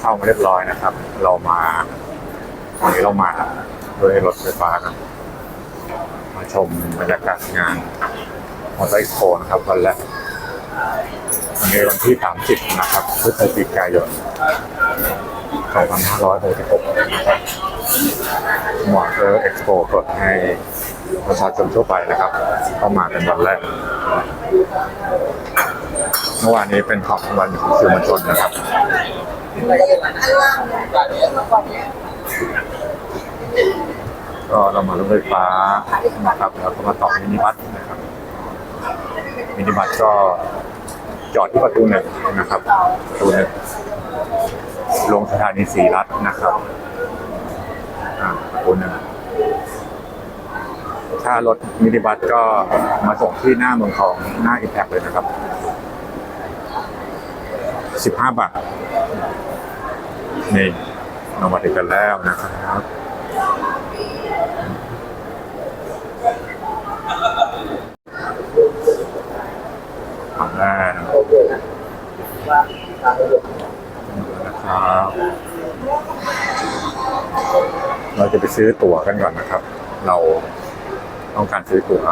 เข้ามาเรียบร้อยนะครับ เรามาวันนี้เรามาด้วยรถไฟฟ้ากันมาชมบรรยากาศงานมอเตอร์ไซค์โคนะครับวันแรกวันนี้วันที่ 30 นะครับพฤศจิกายน 2566นะครับมอเตอร์เอ็กซ์โปเปิดให้ประชาชนทั่วไปนะครับ เข้ามาเป็นวันแรกเมื่อวานนี้เป็นของวันของสื่อมวลชนนะครับ ก็เรามารถไฟฟ้านะครับแล้วก็มาต่อมินิบัสนะครับมินิบัสก็จอดที่ประตูหนึ่งนะครับประตูหนึ่งลงสถานีสีรัฐนะครับประตูหนึ่งถ้ารถมินิบัสก็มาส่งที่หน้าเมืองทองหน้าอิมแพกเลยนะครับ สิบห้าบาท นี่เรามาถึงกันแล้วนะครับมาแล้วนะครับ เราจะไปซื้อตั๋วกันก่อนนะครับ เราต้องการซื้อตั๋ว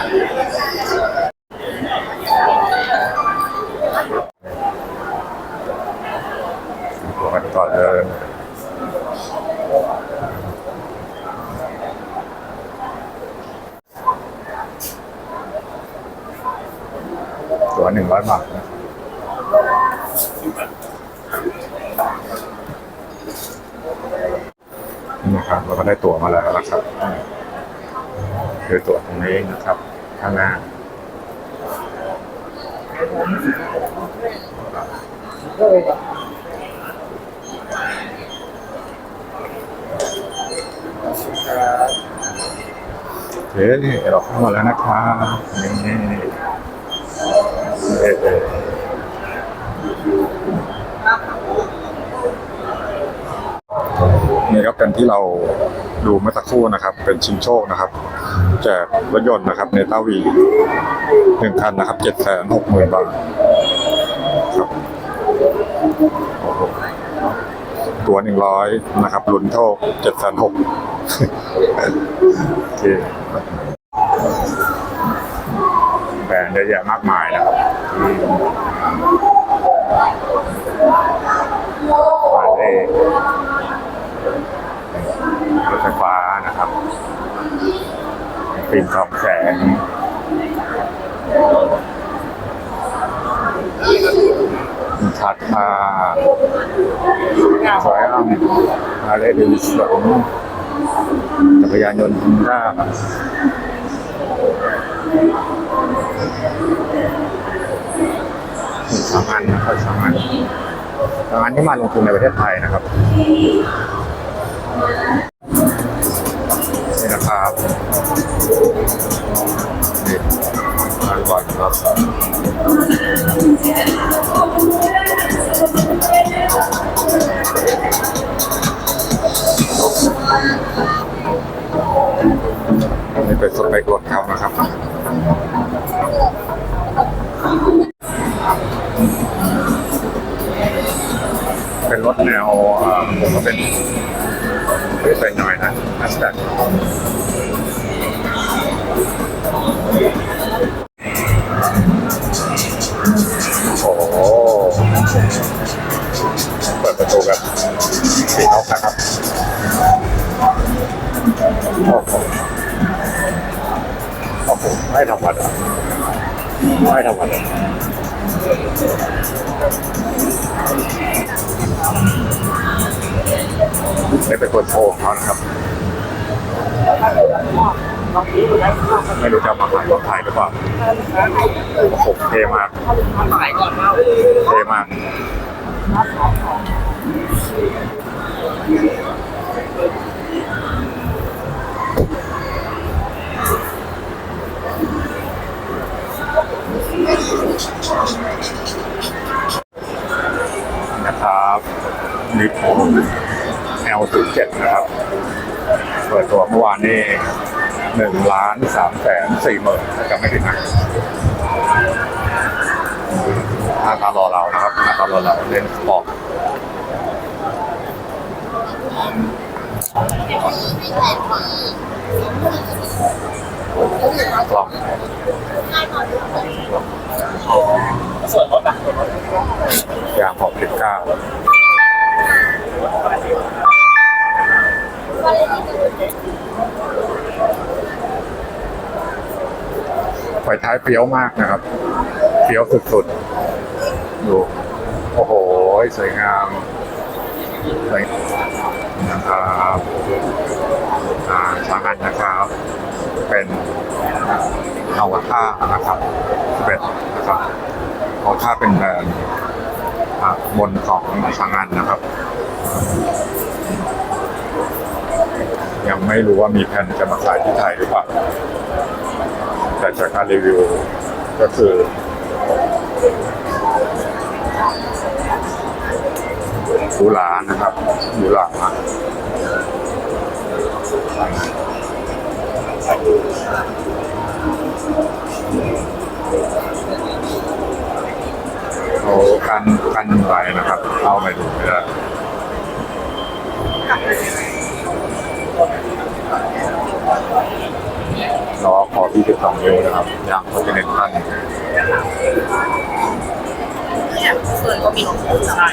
ตัวกันก่อนเลยตัวหนึ่งร้อยบาทนะนี่นะครับเราก็ได้ตั๋วมาแล้วนะครับ คือตัวตรงนี้นะครับ ข้างหน้าเฮ้ยเราเข้ามาแล้วนะครับนี่เออ นี่ครับเป็นที่เราดูเมื่อสักครู่นะครับ เป็นชิงโชคนะครับแจกรถยนต์นะครับเนต้าวีหนึ่งคันนะครับเจ็ดแสนหกหมื่นบาทครับตัวหนึ่งร้อยนะครับลุ้นโชคเจ็ดแสนหกโอเคแบรนด์เยอะแยะมากมายนะครับที่มาเล่รถไฟฟ้านะครับ ฟิล์มทองแสงชัดมาสวยอะมาเลดิสลงจักรยานยนต์ฮอนด้าสามอันนะครับสามอันสามอันที่มาลงทุนในประเทศไทยนะครับ นะครับนี่มาดูก่อนครับนี่เป็นสเปครถเขานะครับเป็นรถแนวเอ่อผมก็เป็นเป็นหน่อยนะนัสแตก ไม่ธรรมดาได้เป็นคนโทรของเขานะครับ ไม่รู้จะมาขายรถไทยหรือเปล่าโอ้โหเท่มากเท่มาก นิโค L07 นะครับ เปิดตัวเมื่อวานนี้หนึ่งล้านสามแสนสี่หมื่นจำไม่ผิดนะหน้าตารอเรานะครับหน้าตารอเราเล่นสปอร์ตกล่องส่วนลดอะยางหกสิบเก้า ไฟท้ายเฟี้ยวมากนะครับเฟี้ยวสุดๆ ดู โอ้โห สวยงามสวยนะครับอ่าสางันนะครับ เป็นเฮาวาท่านะครับเป็นนะครับเฮาวาท่าเป็นแบรนด์บนของสางันนะครับ ยังไม่รู้ว่ามีแผนจะมาขายที่ไทยหรือเปล่า แต่จากการรีวิวก็คือหูหรานะครับหูหรามากโอ้กันกันไหวนะครับเข้าไปดูไม่ได้ ล้อคอที่12นิ้วนะครับยางเขาจะเน้นพันเนี่ยส่วนก็มีใช่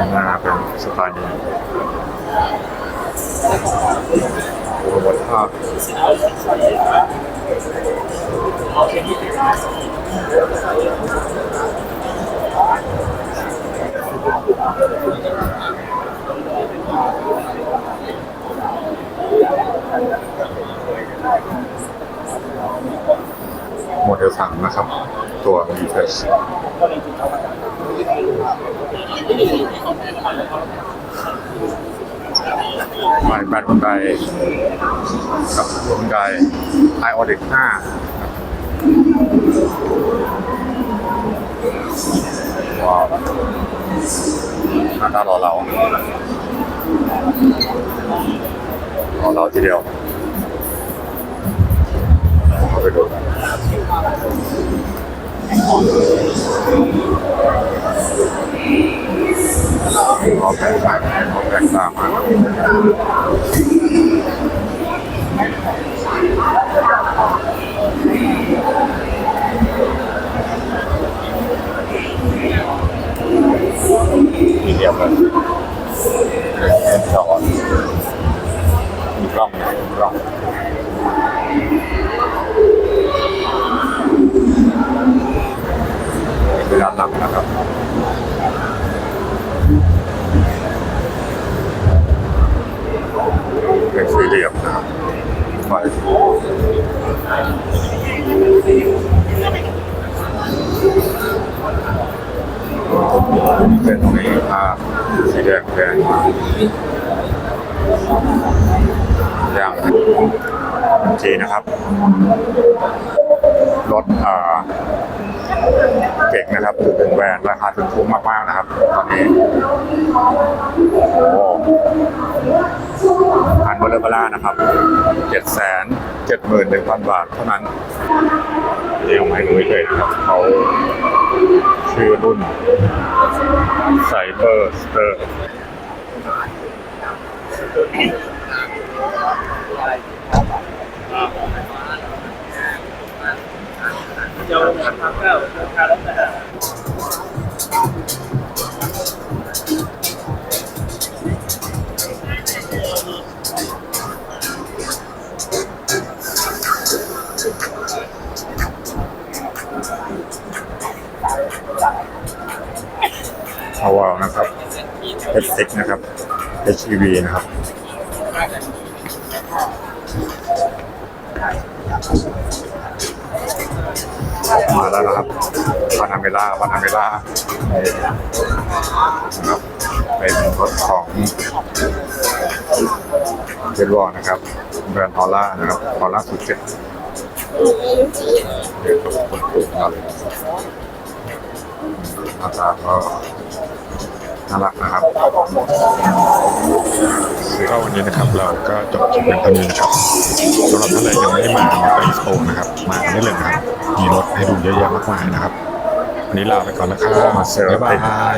ข้างหน้าเป็นสไตล์นี้โอ้โหวัดภาพโมเดลสามนะครับ ตัว v f s ไมแบตบันไดกับบันไดไอออเด็ก5ว้าวหน้าตารอเรารอเราทีเดียวเข้าไปดู กันรอแผงสายรอแผงตามมา อย่างทีนะครับ รถอ่าเก่งนะครับคือเป็นแบรนด์ราคาถึงคุ้มมากๆนะครับ ตอนนี้โอ้โหพันเบลเบล่านะครับเจ็ดแสนเจ็ดหมื่นหนึ่งพันบาทเท่านั้นเรียกไม่รู้เลยนะครับเขาชื่อรุ่นไซเบอร์สเตอร์ เจ้าโรงงานทำแล้วทำแล้วแต่พาวาวนะครับ H6 นะครับ HEV นะครับ มาแล้วนะครับพานาเมล่าพานาเมล่านะครับเป็นรถของเจนวอนะครับแบรนด์ฮอลล่านะครับฮอลล่าสุดเจ็ดเดี๋ยวตัวคนปลูกมาเลยหน้าตาก็ น่ารักนะครับก็วันนี้นะครับเราก็จบคลิปเป็นเท่านี้นะครับสำหรับท่านใดยังไม่ได้มาไปอีสโปนะครับ มากันได้เลยนะครับมีรถให้ดูเยอะแยะมากมายนะครับ วันนี้ลาไปก่อนนะครับบ๊ายบาย